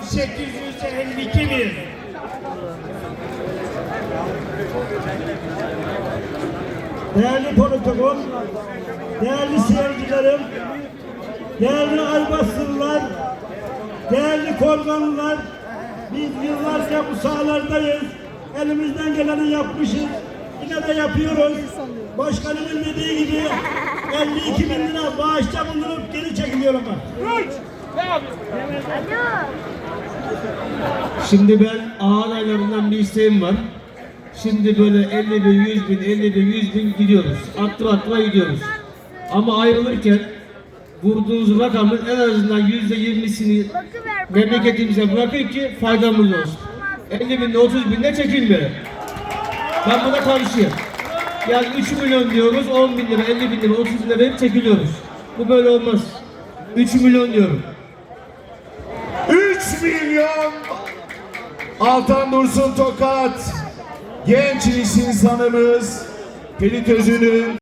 milyon 852 bin. Değerli protokol, değerli seyircilerim, değerli Aybastırlılar, değerli Korganlılar, biz yıllarca bu sahalardayız. Elimizden geleni yapmışız. Yine de yapıyoruz. Başkanımın dediği gibi 52 bin lira bağışta bulunup geri çekiliyorum ben. Şimdi ben ağır aylarından bir isteğim var. Şimdi böyle 50 bin, 100 bin, 50 bin, 100 bin gidiyoruz. Attıra attıra gidiyoruz. Ama ayrılırken vurduğunuz rakamın en azından yüzde yirmisini memleketimize bırakın ki faydamız olsun. 50 binle 30 binle çekilmeyelim. Ben buna karşıyım. Yani 3 milyon diyoruz, 10 bin lira, 50 bin lira, 30 bin lira verip çekiliyoruz. Bu böyle olmaz. 3 milyon diyorum. 3 milyon Altan Dursun Tokat genç iş insanımız Pelit Özün'ün